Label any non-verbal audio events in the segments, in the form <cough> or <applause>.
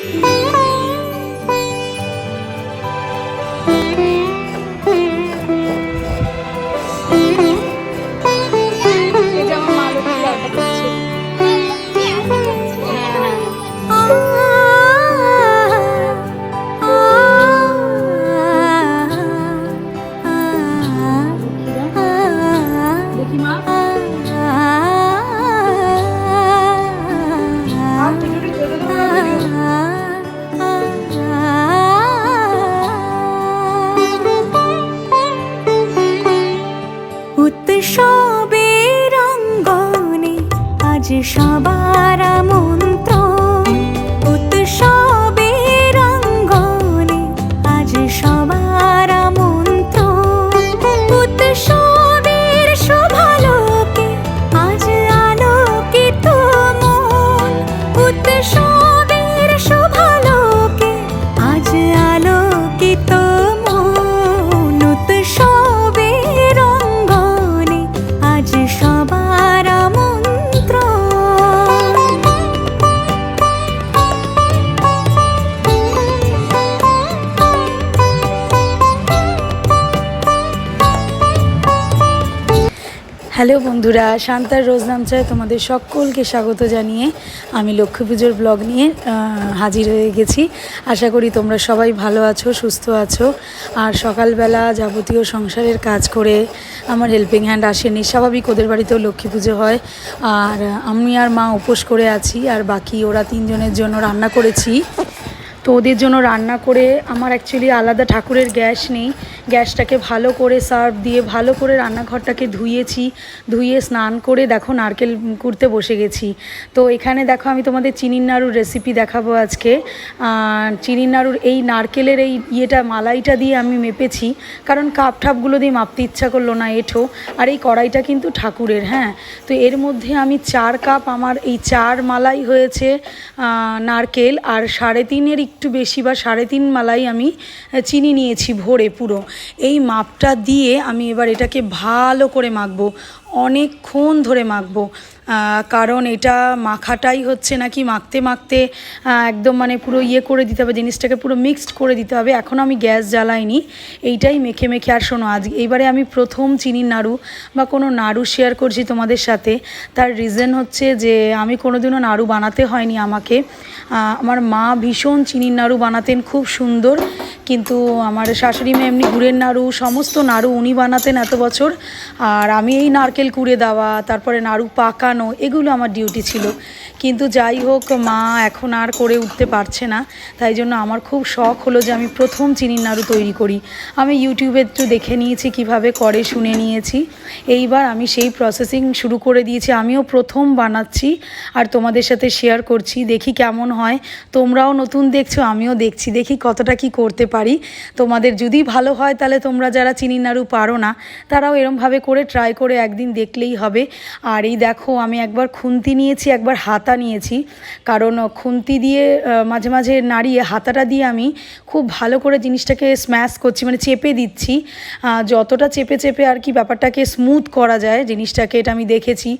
এই সবার মন্ত্র হ্যালো বন্ধুরা, শান্তার রোজ নামচায় তোমাদের সকলকে স্বাগত জানিয়ে আমি লক্ষ্মী পুজোর ব্লগ নিয়ে হাজির হয়ে গেছি। আশা করি তোমরা সবাই ভালো আছো, সুস্থ আছো। আর সকালবেলা যাবতীয় সংসারের কাজ করে আমার হেল্পিং হ্যান্ড আসেনি। স্বাভাবিক ওদের বাড়িতেও লক্ষ্মী পুজো হয়। আর আমি আর মা উপোস করে আছি, আর বাকি ওরা তিনজনের জন্য রান্না করেছি। তো ওদের জন্য রান্না করে আমার অ্যাকচুয়ালি আলাদা ঠাকুরের গ্যাস নেই। গ্যাসটাকে ভালো করে সার্ভ দিয়ে, ভালো করে রান্নাঘরটাকে ধুয়েছি, ধুয়ে স্নান করে দেখো নারকেল কুড়তে বসে গেছি। তো এখানে দেখো আমি তোমাদের চিনির নাড়ুর রেসিপি দেখাবো আজকে। চিনির নাড়ুর এই নারকেলের এই ইয়েটা, মালাইটা দিয়ে আমি মেপেছি, কারণ কাপ ঠাপগুলো দিয়ে মাপতে ইচ্ছা করল না এঠো, আর এই কড়াইটা কিন্তু ঠাকুরের হ্যাঁ। তো এর মধ্যে আমি চার কাপ আমার এই চার মালাই হয়েছে নারকেল, আর সাড়ে তিনের একটু বেশি বা সাড়ে তিন মালাই আমি চিনি নিয়েছি ভোরে পুরো। এই মাপটা দিয়ে আমি এবার এটাকে ভালো করে মাখবো, অনেকক্ষণ ধরে মাখবো। কারণ এটা মাখাটাই হচ্ছে নাকি মাখতে মাখতে একদম মানে পুরো ইয়ে করে দিতে হবে, জিনিসটাকে পুরো মিক্সড করে দিতে হবে। এখনও আমি গ্যাস জ্বালাইনি, এইটাই মেখে মেখে। আর শোনো, আজ এইবারে আমি প্রথম চিনির নাড়ু বা কোনো নাড়ু শেয়ার করছি তোমাদের সাথে। তার রিজন হচ্ছে যে আমি কোনোদিনও নাড়ু বানাতে হয়নি আমাকে। আমার মা ভীষণ চিনির নাড়ু বানাতেন, খুব সুন্দর। কিন্তু আমার শাশুড়ি মা এমনি গুড়ের নাড়ু, সমস্ত নাড়ু উনি বানাতেন এত বছর। আর আমি এই নারকেল কুড়ে দেওয়া, তারপরে নাড়ু পাকানো, এগুলো আমার ডিউটি ছিল। কিন্তু যাই হোক, মা এখন আর করে উঠতে পারছে না। তাই জন্য আমার খুব শখ হলো যে আমি প্রথম চিনির নাড়ু তৈরি করি। আমি ইউটিউবে একটু দেখে নিয়েছি, কীভাবে করে শুনে নিয়েছি। এইবার আমি সেই প্রসেসিং শুরু করে দিয়েছি। আমিও প্রথম বানাচ্ছি আর তোমাদের সাথে শেয়ার করছি। দেখি কেমন হয়। তোমরাও নতুন দেখছ, আমিও দেখছি। দেখি কতটা কি করতে পারি। তোমাদের যদি ভালো হয় তাহলে তোমরা যারা চিনি নাড়ু পারো না, তারাও এরমভাবে করে ট্রাই করে একদিন দেখলেই হবে। আর এই দেখো, আমি একবার খুন্তি নিয়েছি, একবার হাতা নিয়েছি। কারণ খুন্তি দিয়ে মাঝে মাঝে নাড়িয়ে, হাতাটা দিয়ে আমি খুব ভালো করে জিনিসটাকে স্ম্যাশ করছি মানে চেপে দিচ্ছি। যতটা চেপে চেপে আর কি ব্যাপারটাকে স্মুথ করা যায় জিনিসটাকে, এটা আমি দেখেছি।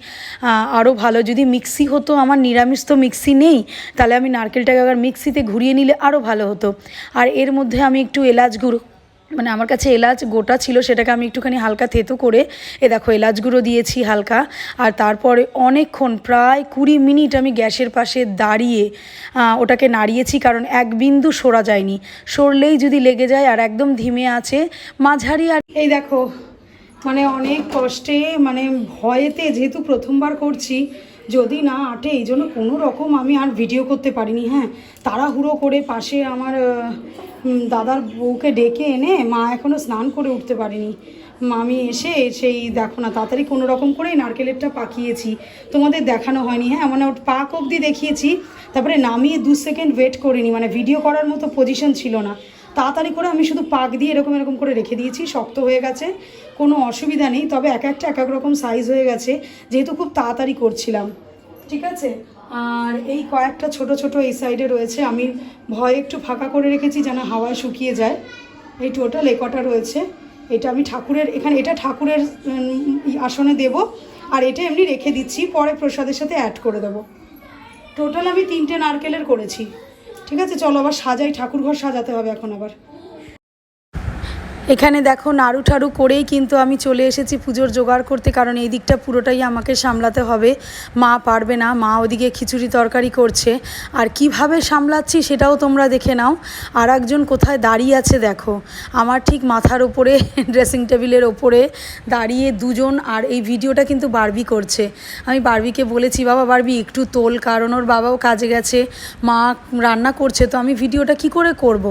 আরও ভালো, যদি মিক্সি হতো, আমার নিরামিষ তো মিক্সি নেই, তাহলে আমি নারকেলটাকে আবার মিক্সিতে ঘুরিয়ে নিলে আরও ভালো হতো। আর এর মধ্যে আমি একটু এলাচ গুঁড়ো মানে আমার কাছে এলাচ গোটা ছিল সেটাকে আমি একটুখানি হালকা থেতো করে, এ দেখো এলাচ গুঁড়ো দিয়েছি হালকা, আর তারপরে অনেকক্ষণ, প্রায় কুড়ি মিনিট আমি গ্যাসের পাশে দাঁড়িয়ে ওটাকে নাড়িয়েছি কারণ এক বিন্দু সরা যায়নি। সরলেই যদি লেগে যায় আর একদম ধিমে আছে, মাঝারি আর এই দেখো মানে অনেক কষ্টে মানে ভয়েতে যেহেতু প্রথমবার করছি যদি না আটে, এই জন্য কোনো রকম আমি আর ভিডিও করতে পারিনি হ্যাঁ। তাড়াহুড়ো করে পাশে আমার দাদার বউকে ডেকে এনে মা এখনও স্নান করে উঠতে পারিনি। আমি এসে সেই দেখো না, তাড়াতাড়ি কোনো রকম করেই নারকেলেরটা পাকিয়েছি। তোমাদের দেখানো হয়নি হ্যাঁ মানে ওর পাক অবধি দেখিয়েছি। তারপরে নামিয়ে দু সেকেন্ড ওয়েট করিনি মানে ভিডিও করার মতো পজিশন ছিল না। তাড়াতাড়ি করে আমি শুধু পাক দিয়ে এরকম এরকম করে রেখে দিয়েছি, শক্ত হয়ে গেছে, কোনো অসুবিধা নেই, তবে এক একটা, এক এক রকম সাইজ হয়ে গেছে, যেহেতু খুব তাড়াতাড়ি করছিলাম। ঠিক আছে? আর এই কয়েকটা ছোট ছোট এই সাইডে রয়েছে, আমি ভয় একটু ফাঁকা করে রেখেছি যেন হাওয়ায় শুকিয়ে যায়। এই টোটাল এ কটা রয়েছে, এটা আমি ঠাকুরের, এখানে এটা ঠাকুরের আসনে দেব, আর এটা এমনি রেখে দিচ্ছি, পরে প্রসাদের সাথে অ্যাড করে দেবো। টোটাল আমি তিনটে নারকেলের করেছি। ঠিক আছে চলো আবার সাজাই ঠাকুর ঘর সাজাতে হবে এখন আবার। এখানে দেখো নাড়ু ঠাড়ু করেই কিন্তু আমি চলে এসেছি পুজোর জোগাড় করতে, কারণ এই দিকটা পুরোটাই আমাকে সামলাতে হবে। মা পারবে না, মা ওদিকে খিচুড়ি তরকারি করছে। আর কীভাবে সামলাচ্ছি সেটাও তোমরা দেখে নাও। আর একজন কোথায় দাঁড়িয়ে আছে দেখো। আমার ঠিক মাথার ওপরে ড্রেসিং টেবিলের ওপরে দাঁড়িয়ে দুজন আর এই ভিডিওটা কিন্তু বারবি করছে। আমি বারবিকে বলেছি, বাবা বারবি, একটু তোল, কারণ ওর বাবাও কাজে গেছে। মা রান্না করছে, তো আমি ভিডিওটা কি করে করব।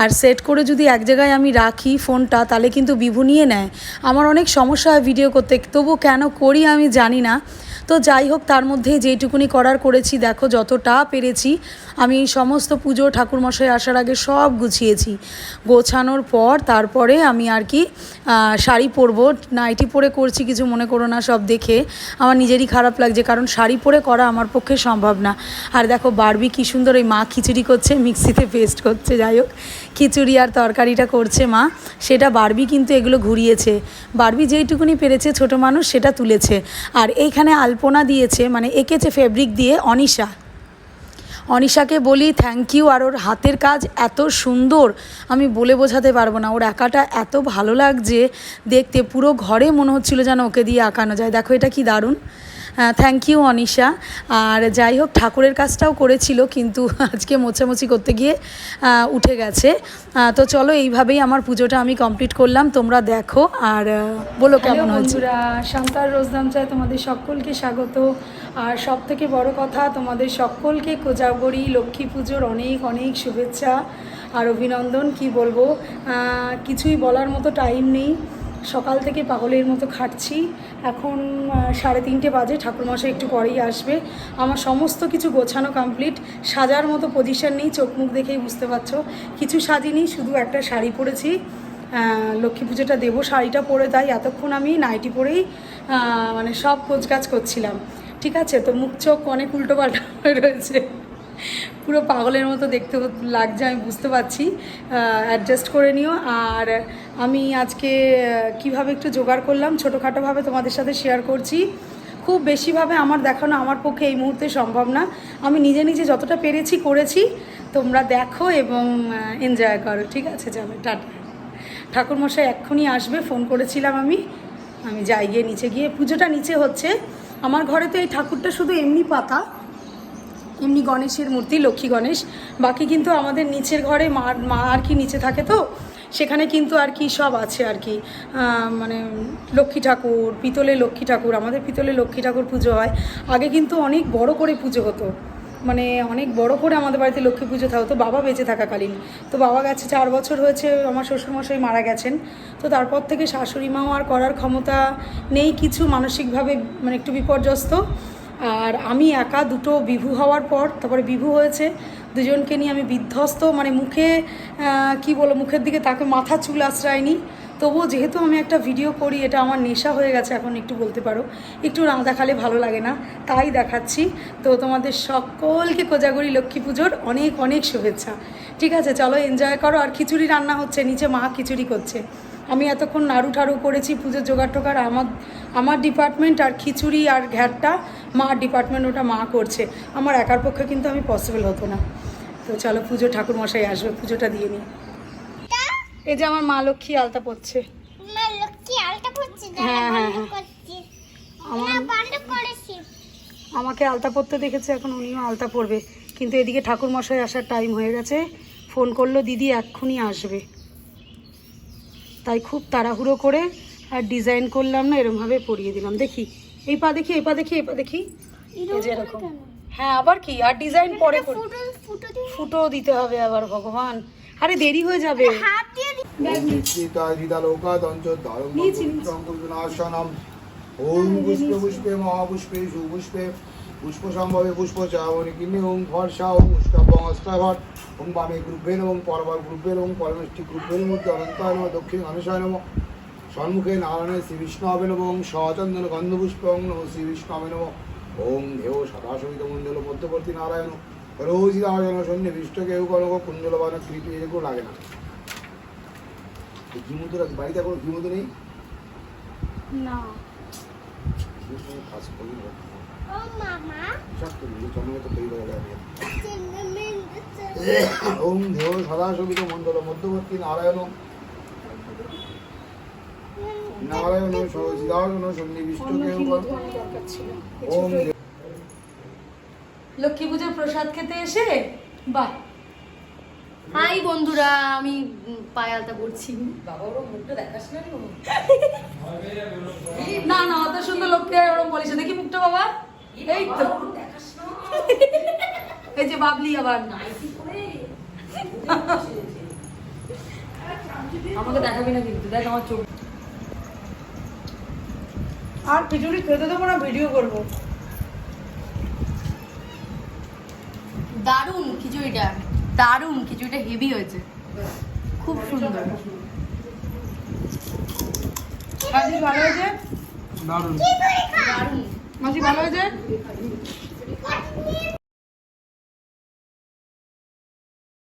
আর সেট করে যদি এক জায়গায় আমি রাখি ফোনটা, তাহলে কিন্তু বিভু নিয়ে নেয়। আমার অনেক সমস্যা হয় ভিডিও করতে, তবু কেন করি আমি জানি না। তো যাই হোক, তার মধ্যে যেইটুকুনি করার করেছি, দেখো যতটা পেরেছি, আমি সমস্ত পুজো ঠাকুরমশাই আসার আগে সব গুছিয়েছি। গোছানোর পর তারপরে আমি আর কি শাড়ি পরবো। নাইটি পরে করছি, কিছু মনে করো না সব দেখে। আমার নিজেরই খারাপ লাগছে, কারণ শাড়ি পরে করা আমার পক্ষে সম্ভব না। আর দেখো বারবি কী সুন্দর এই মা খিচুড়ি করছে, মিক্সিতে পেস্ট করছে। যাই হোক, খিচুড়ি আর তরকারিটা করছে মা। সেটা বারবি কিন্তু এগুলো ঘুরিয়েছে। বারবি যেইটুকুনি পেরেছে ছোট মানুষ সেটা তুলেছে। আর এইখানে আলপনা দিয়েছে মানে এঁকেছে ফেব্রিক দিয়ে অনিশা। অনিশাকে বলি থ্যাংক ইউ আর ওর হাতের কাজ এত সুন্দর, আমি বলে বোঝাতে পারব না। ওর একাটা এত ভালো লাগছে দেখতে, পুরো ঘরে মনে হচ্ছিল যেন ওকে দিয়ে আঁকানো যায়। দেখো এটা কি দারুণ। Thank you Anisha. আর যাই হোক ঠাকুরের কাজটাও করেছিল কিন্তু <laughs> আজকে মোছামুছি করতে গিয়ে উঠে গেছে। তো চলো এইভাবেই আমার পুজোটা আমি কমপ্লিট করলাম। তোমরা দেখো আর বলো কেমন হয়েছে? শান্তার রোজদাম চায় তোমাদের সকলকে স্বাগত। আর সব থেকে বড় কথা তোমাদের সকলকে কোজাগরি লক্ষ্মী পুজোর অনেক অনেক শুভেচ্ছা আর অভিনন্দন কি বলব? কিছুই বলার মতো টাইম নেই। সকাল থেকে পাগলের মতো খাটছি। এখন সাড়ে তিনটে বাজে, ঠাকুরমশাই একটু পরেই আসবে। আমার সমস্ত কিছু গোছানো কমপ্লিট সাজার মতো পজিশন নেই, চোখ মুখ দেখেই বুঝতে পারছ। কিছু সাজিনি, শুধু একটা শাড়ি পরেছি। লক্ষ্মী পুজোটা দেবো, শাড়িটা পরে তাই এতক্ষণ আমি নাইটি পরেই মানে সব কোচকাজ করছিলাম। ঠিক আছে? তো মুখ চোখ অনেক উল্টো পাল্টা রয়েছে। পুরো পাগলের মতো দেখতে লাগছে, আমি বুঝতে পারছি। অ্যাডজাস্ট করে নিও। আর আমি আজকে কীভাবে একটু জোগাড় করলাম, ছোটোখাটোভাবে তোমাদের সাথে শেয়ার করছি। খুব বেশিভাবে আমার দেখানো আমার পক্ষে এই মুহূর্তে সম্ভব না। আমি নিজে নিজে যতটা পেরেছি করেছি, তোমরা দেখো এবং এনজয় করো, ঠিক আছে? যাবে টাটা। ঠাকুরমশাই এক্ষুনি আসবে ফোন করেছিলাম আমি। আমি যাই গিয়ে নিচে গিয়ে, পুজোটা নিচে হচ্ছে। আমার ঘরে তো এই ঠাকুরটা শুধু এমনি পাতা। এমনি গণেশের মূর্তি, লক্ষ্মী গণেশ। বাকি কিন্তু আমাদের নিচের ঘরে মা মা আর কি নিচে থাকে তো, সেখানে কিন্তু আর কি সব আছে আর কি। মানে লক্ষ্মী ঠাকুর, পিতলে লক্ষ্মী ঠাকুর, আমাদের পিতলে লক্ষ্মী ঠাকুর পুজো হয়। আগে কিন্তু অনেক বড় করে পুজো হতো। মানে অনেক বড় করে আমাদের বাড়িতে লক্ষ্মী পুজো থাকতো। বাবা বেঁচে থাকাকালীন। তো বাবা গেছে, চার বছর হয়েছে, আমার শ্বশুরমশাই মারা গেছেন। তো তারপর থেকে শাশুড়ি মাও আর করার ক্ষমতা নেই কিছু, মানসিকভাবে মানে একটু বিপর্যস্ত। আর আমি একা দুটো বিভু হওয়ার পর, তারপরে বিভু হয়েছে, দুজনকে নিয়ে আমি বিধ্বস্ত মানে মুখে কি বলো মুখের দিকে তাকে মাথা চুল আশ্রয়নি। তবুও যেহেতু আমি একটা ভিডিও করি, এটা আমার নেশা হয়ে গেছে এখন একটু বলতে পারো। একটু না দেখালে ভালো লাগে না, তাই দেখাচ্ছি। তো তোমাদের সকলকে কোজাগরি লক্ষ্মী পুজোর অনেক অনেক শুভেচ্ছা। ঠিক আছে, চলো এনজয় করো, আর খিচুড়ি রান্না হচ্ছে, নিচে মা খিচুড়ি করছে। আমি এতক্ষণ নাড়ু ঠাড়ু করেছি পুজোর জোগাড় টোগাড় আমার আমার ডিপার্টমেন্ট আর খিচুড়ি আর ঘ্যাটটা মার ডিপার্টমেন্ট ওটা মা করছে। আমার একার পক্ষে কিন্তু আমি পসিবল হতো না। তো চলো পুজো ঠাকুর মশাই আসবে পুজোটা দিয়ে নিই। এই যে আমার মা লক্ষ্মী আলতা পড়ছে আলতা হ্যাঁ, হ্যাঁ, হ্যাঁ। আমাকে আলতা পরতে দেখেছে এখন উনিও আলতা পরবে। কিন্তু এদিকে ঠাকুর মশাই আসার টাইম হয়ে গেছে। ফোন করল দিদি এক্ষুনি আসবে। তাই খুব তাড়াহুড়ো করে আর ডিজাইন করলাম না এরমভাবে পরিয়ে দিলাম। দেখি এই পা দেখি এই পা দেখি এই পা দেখি। হ্যাঁ আবার কি? আর ডিজাইন পরে ফুটো দিতে হবে আবার ভগবান। আরে দেরি হয়ে যাবে। হাত দিয়ে দি- নিশ্চিতাজিদালোকাদঞ্চদারুণাশনম ওম পুষ্পে পুষ্পে মহাপুষ্পে সুপুষ্পে। পুষ্প সম্ভবে পুষ্প চাবনি কিনে ওম ভরসা ওম উষ্টাবং অষ্টাভট ওম বামে গ্রুপেন ওম পরবার গ্রুপেন ওম পরমেষ্টি গ্রুপেন মূর্তি অনন্তায় নম দক্ষিণ অনুসায় নম সম্মুখে নারায়ণের শ্রী বিষ্ণু হবে নম ওম সচন্দন গন্ধপুষ্প ওম নম শ্রী বিষ্ণু হবে নম ওম দেহ সদাসবিত মণ্ডল মধ্যবর্তী নারায়ণ রোজি রাজন সৈন্য বিষ্ট কেউ কনক কুঞ্জলবান কৃপি এরকম লাগে না। ঘিমুতো বাড়িতে কোনো ঘিমুতো নেই? না। কাজ করি ওম দেহ মণ্ডল মধ্যবর্তী নারায়ণ। নারায়ণ সচিদায়ন সন্নিবিষ্টকে ওম লক্ষ্মী পুজোর প্রসাদ খেতে এসে? বাহ। হাই বন্ধুরা আমি উম, পায়ে আলতা পড়ছি বাবা ওর মুখটা দেখাস না না অত সুন্দর লক্ষ্মী আর ওরম বলিস। দেখি মুখটা বাবা। এই তো। <laughs> এই যে বাবলি আবার <laughs> আমাকে দেখাবি না কিন্তু দেখ আমার চোখ। আর খিচুড়ি খেতে দেবো না ভিডিও করব। দারুণ খিচুড়িটা। দারুণ খিচুড়িটা হেভি হয়েছে। খুব সুন্দর। মাসি ভালো হয়েছে? দারুণ। মাসি ভালো হয়েছে